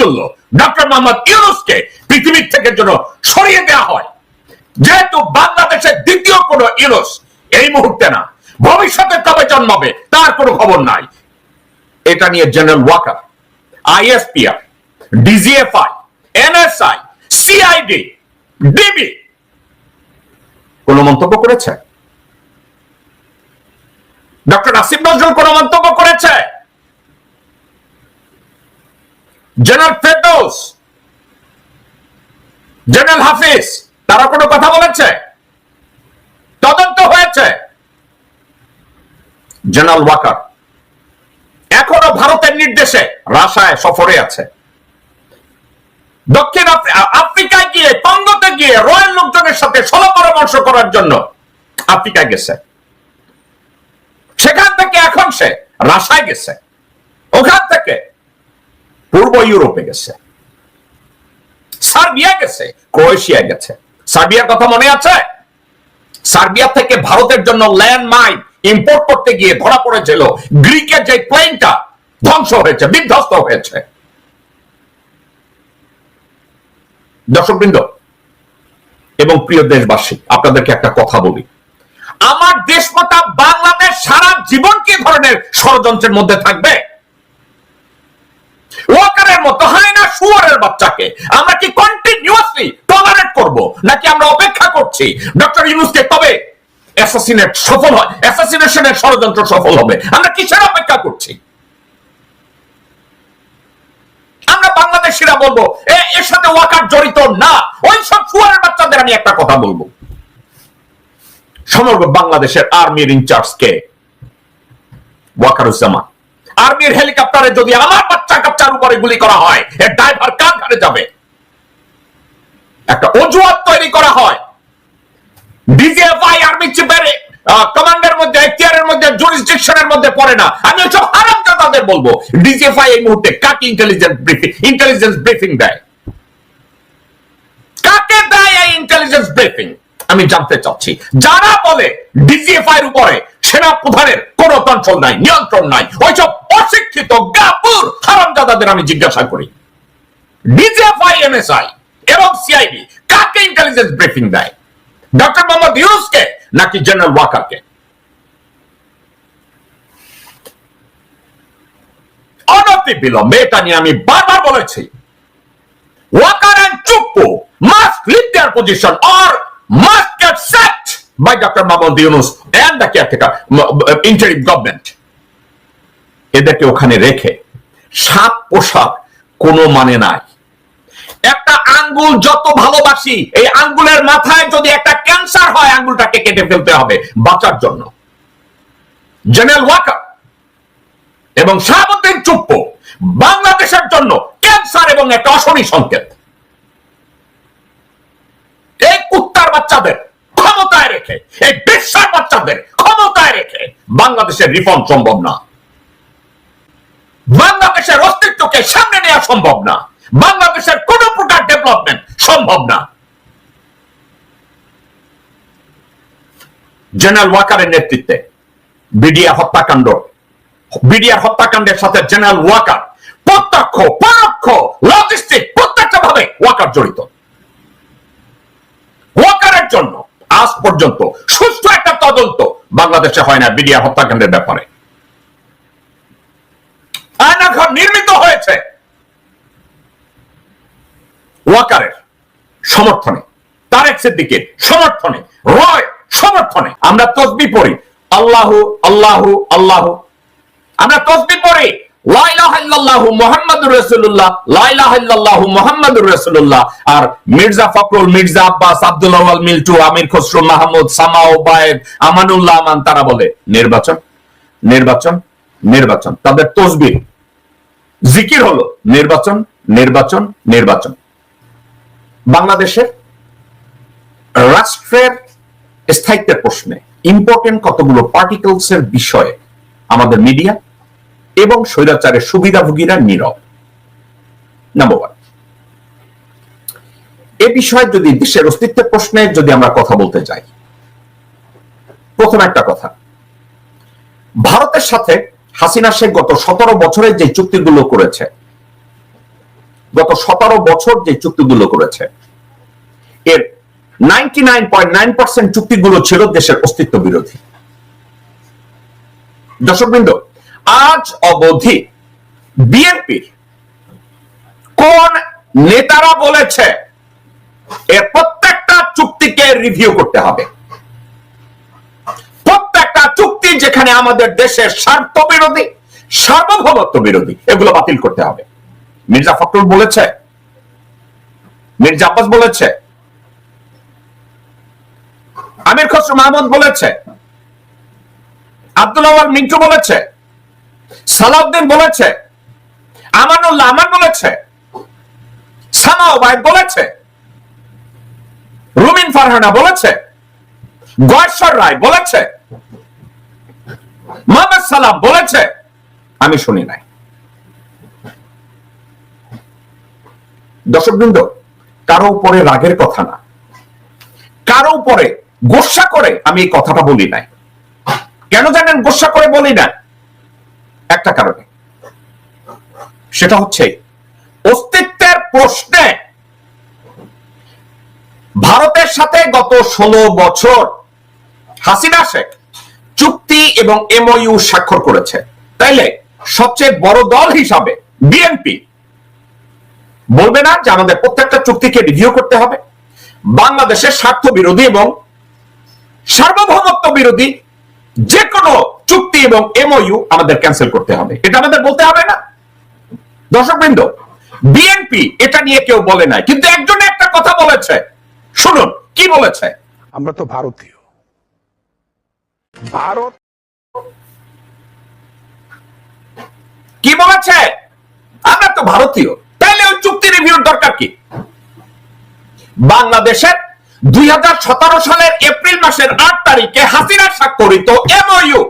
তুল্য ডক্টর মোহাম্মদ ইউনুসকে পৃথিবীর থেকে যেন সরিয়ে দেওয়া হয়। যেহেতু বাংলাদেশের দ্বিতীয় কোনো ইউনুস এই মুহূর্তে না, ভবিষ্যতে কবে জন্মাবে তার কোনো খবর নাই। এটা নিয়ে general Waker, ISPR, DGFI, NSI, CID, DB কোন মন্তব্য করেছে? ডক্টর আসিফ নজরুল কোন মন্তব্য করেছে? জেনারেল ফেরদৌস, জেনারেল হাফিজ, তারা কোনো কথা বলেছে? তদন্ত হয়েছে। জেনারেল ওয়াকার, এখনও ভারতের নির্দেশে রাশায় সফরে আছে। দক্ষিণ আফ্রি- আফ্রিকায় গিয়ে কঙ্গোতে গিয়ে রয়্যাল লোকজনের সাথে সলা পরামর্শ করার জন্য আফ্রিকায় গেছে। সেখান থেকে এখন সে রাশায় গেছে। ওখান থেকে পূর্ব ইউরোপে গেছে, সার্বিয়া গেছে ক্রোয়েশিয়া গেছে। সার্বিয়ার কথা মনে আছে? সার্বিয়া থেকে ভারতের জন্য ল্যান্ড মাইন ইম্পোর্ট করতে গিয়ে ধরা পড়েছিল। গ্রিকের যে প্লেনটা ধ্বংস হয়েছে, বিধ্বস্ত হয়েছে। দর্শকবৃন্দ এবং প্রিয় দেশবাসী, আপনাদেরকে একটা কথা বলি। আমার দেশমাতা বাংলাদেশ সারা জীবন কি ধরনের ষড়যন্ত্রের মধ্যে থাকবে? মতো হয় শুয়ারের বাচ্চাকে? আমরা কি কন্টিনিউয়াসলি টলারেট করব? নাকি আমরা অপেক্ষা করছি? ডক্টর ইউনুসকে অ্যাসাসিনেট সফল হয় অ্যাসাসিনেশনের ষড়যন্ত্র সফল হবে। আমরা কিসের অপেক্ষা করছি? আমরা বাংলাদেশিরা বলব এর সাথে ওয়াকার জড়িত না। ওই সব শুয়ারের বাচ্চাদের আমি একটা কথা বলব। সমগ্র বাংলাদেশের আর্মির ইনচার্জ কে? ওয়াকারুজ্জামান। আর্মির হেলিকপ্টারে যদি আমার বাচ্চা কাচ্চার উপরে গুলি করা হয় এর ড্রাইভার কার ঘাড়ে যাবে? একটা অজুহাত তৈরি করা হয়। ডিজিএফআই আর্মি চিফের কমান্ডের মধ্যে, এখতিয়ারের মধ্যে জুরিসডিকশনের মধ্যে পড়ে না। আমি হারামজাদাদের বলব। ডিজিএফআই এই মুহূর্তে কাকে ইন্টেলিজেন্স ব্রিফিং ইন্টেলিজেন্স ব্রিফিং দেয়? কাকে দেয় এই ইন্টেলিজেন্স ব্রিফিং আমি জানতে চাচ্ছি। যারা বলে ডিজিএফআই এর উপরে সেনা প্রধানের কোন কন্ট্রোল নাই, নিয়ন্ত্রণ নাই। ওইসব অশিক্ষিত গাপুর হারামজাদাদের আমি জিজ্ঞাসা করি। ডিজিএফআই এমএসআই এবং কাকে ইন্টেলিজেন্স ব্রিফিং দেয়? ডক্টর মোহাম্মদ ইউনুসকে নাকি জেনারেল ওয়াকারকে? অনতি বিলম্বে এটা নিয়ে আমি বারবার বলেছি। Waker and Chuppo must leave their position or must get sacked by Dr. Mahmoud the caretaker uh, এদেরকে ওখানে রেখে সাত পোশাক কোনো মানে নাই। একটা আঙ্গুল যত ভালোবাসি এই আঙ্গুলের মাথায় যদি একটা ক্যান্সার হয় আঙ্গুলটাকে কেটে ফেলতে হবে বাঁচার জন্য। জেনারেল ওয়াকার এবং শাহাবুদ্দিন চুপ্পু বাংলাদেশের জন্য ক্যান্সার এবং একটা অশনি সংকেত। এই কুত্তার বাচ্চাদের ক্ষমতায় রেখে এই বিশ্বের বাচ্চাদের রেখে বাংলাদেশের রিফর্ম সম্ভব না। বাংলাদেশের অস্তিত্বকে সামনে নেওয়া সম্ভব না। বাংলাদেশের কোন প্রকার ডেভেলপমেন্ট সম্ভব না। জেনারেল ওয়াকারের নেতৃত্বে বিডিআর হত্যাকাণ্ড। বিডিআর হত্যাকাণ্ডের সাথে জেনারেল ওয়াকার প্রত্যক্ষ, পরোক্ষ লজিস্টিক প্রত্যেকটা ভাবে ওয়াকার জড়িত। ওয়াকারের জন্য আজ পর্যন্ত সুস্থ একটা তদন্ত বাংলাদেশে হয় না বিডিআর হত্যাকাণ্ডের ব্যাপারে। আয়নাঘর নির্মিত হয়েছে। ওয়াকারের সমর্থনে, তারেক সিদ্দিকের সমর্থনে, রয় সমর্থনে আমরা তসবি পড়ি, আল্লাহ আল্লাহ আল্লাহ। আমরা তসবি পড়ি। জিকির হলো, নির্বাচন নির্বাচন নির্বাচন। বাংলাদেশের রাষ্ট্রের স্থায়িত্বের প্রশ্নে ইম্পর্টেন্ট কতগুলো পার্টিকলস এর বিষয়ে আমাদের মিডিয়া এবং স্বৈরাচারের সুবিধাভোগীরা নীরব। নাম্বার ওয়ান এ বিষয়ে যদি দেশের অস্তিত্বের প্রশ্নে যদি আমরা কথা বলতে যাই, প্রথম একটা কথা। ভারতের সাথে হাসিনা শেখ গত সতেরো বছরে যে চুক্তিগুলো করেছে, গত সতেরো বছর যে চুক্তিগুলো করেছে, এর ninety nine point nine percent চুক্তিগুলো ছিল দেশের অস্তিত্ব বিরোধী। দর্শকবৃন্দ আজ অবধি বিএনপির কোন নেতারা বলেছে, এর প্রত্যেকটা চুক্তিকে রিভিউ করতে হবে। প্রত্যেকটা চুক্তি যেখানে আমাদের দেশের স্বার্থ বিরোধী সার্বভৌমত্ব বিরোধী, এগুলো বাতিল করতে হবে। মির্জা ফখরুল বলেছে, মির্জা আব্বাস বলেছে, আমির খসরু মাহমুদ বলেছে, আব্দুল আওয়াল মিন্টু বলেছে সালাউদ্দিন বলেছে, আমানুল্লাহ আমার বলেছে, সানা ওবায়দ বলেছে, রুমিন ফারহানা বলেছে, গয়েশ্বর রায় বলেছে, মোহাম্মদ সালাম বলেছে, আমি শুনি নাই। দর্শকবৃন্দ, কারও উপরে রাগের কথা না। কারও উপরে গোসা করে আমি এই কথাটা বলি নাই। কেন জানেন গোসা করে বলি না একটা কারণে। সেটা হচ্ছে অস্তিত্বের প্রশ্নে ভারতের সাথে গত ষোলো বছর হাসিনা শেখ চুক্তি এবং এমওইউ স্বাক্ষর করেছে। তাইলে সবচেয়ে বড় দল হিসাবে বিএনপি। বলবে না যে আমাদের প্রত্যেকটা চুক্তিকে রিভিউ করতে হবে। বাংলাদেশের স্বার্থ বিরোধী এবং সার্বভৌমত্ব বিরোধী যে কোনো চুক্তি এবং এমওইউ আমাদের ক্যান্সেল করতে হবে। এটা আমাদের বলতে হবে না। দর্শকবৃন্দ বিএনপি এটা নিয়ে কেউ বলে নাই কিন্তু একজন একটা কথা বলেছে। শুনুন কি বলেছে? আমরা তো ভারতীয়। ভারত কি বলেছে? আমরা তো ভারতীয়। তাইলে ওই চুক্তি রিভিউর দরকার কি? বাংলাদেশের দুই হাজার সতেরো সালের এপ্রিল মাসের আট তারিখে হাসিনা স্বাক্ষরিত এমওইউ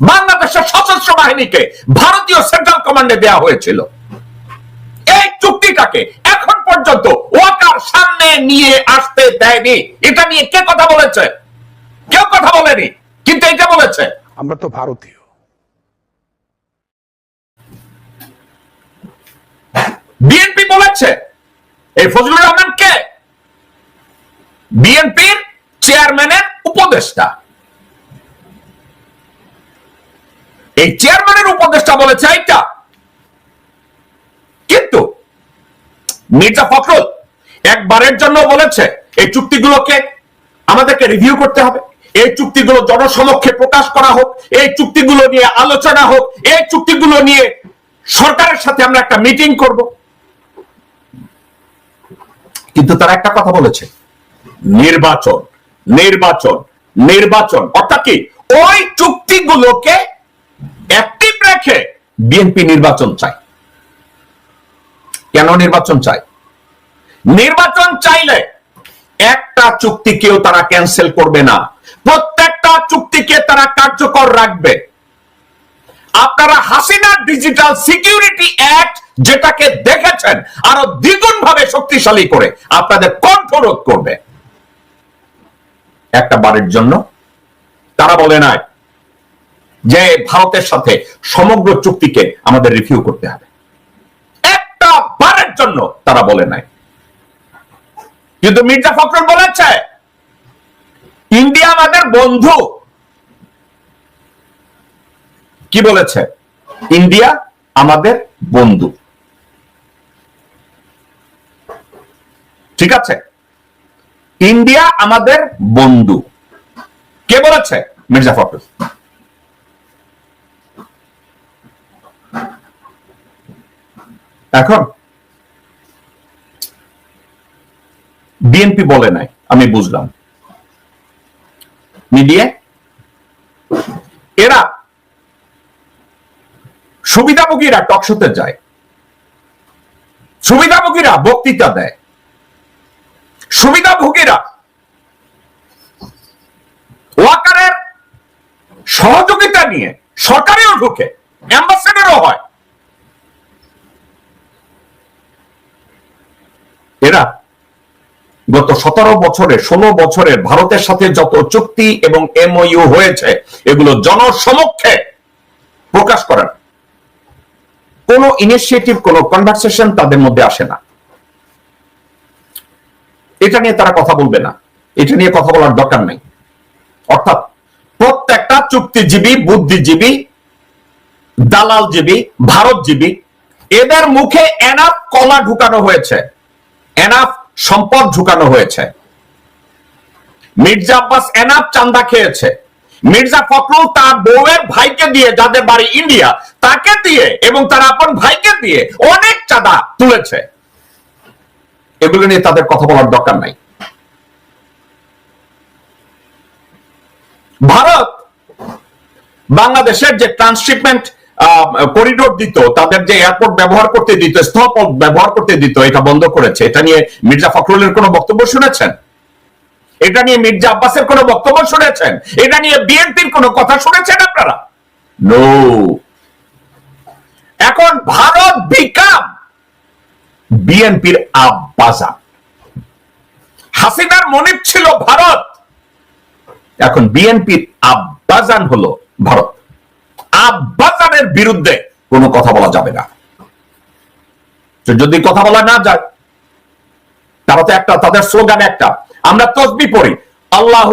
বাংলাদেশের সশস্ত্র বাহিনীকে ভারতীয় সেন্ট্রাল কমান্ডে দেওয়া হয়েছিল। এই চুক্তিটাকে এখন পর্যন্ত ওয়াকার সামনে নিয়ে আসতে দেয়নি। এটা নিয়ে কে কথা বলেছে? কেউ কথা বলেনি কিন্তু এটা বলেছে। আমরা তো ভারতীয়। বিএনপি বলেছে এই ফজলুর রহমান কে? বিএনপির চেয়ারম্যানের উপদেষ্টা। এই চেয়ারম্যানের উপদেষ্টা বলেছে এইটা কিন্তু মির্জা ফখরুল একবারের জন্য বলেছে, এই চুক্তিগুলোকে আমাদেরকে রিভিউ করতে হবে। এই চুক্তিগুলো জনসমক্ষে প্রকাশ করা হোক, এই চুক্তিগুলো নিয়ে আলোচনা হোক, এই চুক্তিগুলো নিয়ে সরকারের সাথে আমরা একটা মিটিং করব। কিন্তু তারা একটা কথা বলেছে, নির্বাচন নির্বাচন নির্বাচন। অর্থাৎ কি? ওই চুক্তিগুলোকে রেখে বিএনপি নির্বাচন চায় কেন নির্বাচন চায় নির্বাচন চাইলে একটা চুক্তিকেও তারা ক্যান্সেল করবে না। প্রত্যেকটা চুক্তিকে তারা কার্যকর রাখবে। আপনারা হাসিনা ডিজিটাল সিকিউরিটি অ্যাক্ট যেটাকে দেখেছেন, আরও দ্বিগুণ ভাবে শক্তিশালী করে আপনাদের কণ্ঠরোধ করবে। একটা বারের জন্য তারা বলে নাই যে ভারতের সাথে সমগ্র চুক্তিকে আমাদের রিভিউ করতে হবে। একটা বারের জন্য তারা বলে নাই। কিন্তু মির্জা ফখরুল বলেছে, ইন্ডিয়া আমাদের বন্ধু। কি বলেছে? ইন্ডিয়া আমাদের বন্ধু। ঠিক আছে? ইন্ডিয়া আমাদের বন্ধু। কে বলেছে? মির্জা ফখরুল। এখন বিএনপি বলে নাই, আমি বুঝলাম। মিডিয়া, এরা সুবিধাভোগীরা টকশোতে যায়, সুবিধাভোগীরা বক্তৃতা দেয়, সুবিধাভোগীরা ওয়াকারের সহযোগিতা নিয়ে সরকারেও ঢুকে অ্যাম্বাসেডারও হয় এরা গত সতেরো বছরে, ষোলো বছরে ভারতের সাথে যত চুক্তি এবং এমওইউ হয়েছে, এগুলো জনসমক্ষে প্রকাশ করেন। কোনো ইনিশিয়েটিভ কোনো কনভারসেশন তাদের মধ্যে আসে না। এটা নিয়ে তারা কথা বলবে না। এটা নিয়ে কথা বলার দরকার নেই। অর্থাৎ প্রত্যেকটা চুক্তিজীবী, বুদ্ধিজীবী, দালালজীবী, ভারতজীবী, এদের মুখে এনাফ কলা ঢুকানো হয়েছে। এনাফ সম্পদ ঢুকানো হয়েছে। মির্জা আব্বাস এনাফ চান্দা খেয়েছে। মির্জা ফখরুল তার বউয়ের ভাইকে দিয়ে যাদের বাড়ি ইন্ডিয়া, তাকে দিয়ে এবং তার আপন ভাইকে দিয়ে অনেক চাঁদা তুলেছে। এগুলো নিয়ে তাদের কথা বলার দরকার নাই। ভারত বাংলাদেশের যে ট্রান্সশিপমেন্ট করিডোর দিত, তাদের যে এয়ারপোর্ট ব্যবহার করতে দিত স্থলপথ ব্যবহার করতে দিত, এটা বন্ধ করেছে। এটা নিয়ে মির্জা ফখরুলের কোনো বক্তব্য শুনেছেন? এটা নিয়ে মির্জা আব্বাসের কোনো বক্তব্য শুনেছেন? এটা নিয়ে বিএনপির কোনো কথা শুনেছেন আপনারা? নো এখন ভারত বিকাম বিএনপির আব্বাসা হাসিনার মনে ছিল ভারত। এখন বিএনপির আব্বাজান হলো ভারত। আব্বাজানের বিরুদ্ধে কোনো কথা বলা যাবে না। যদি কথা বলা না যায়, তারা তো একটা, তাদের স্লোগান একটা। আমরা তসবি পড়ি, আল্লাহ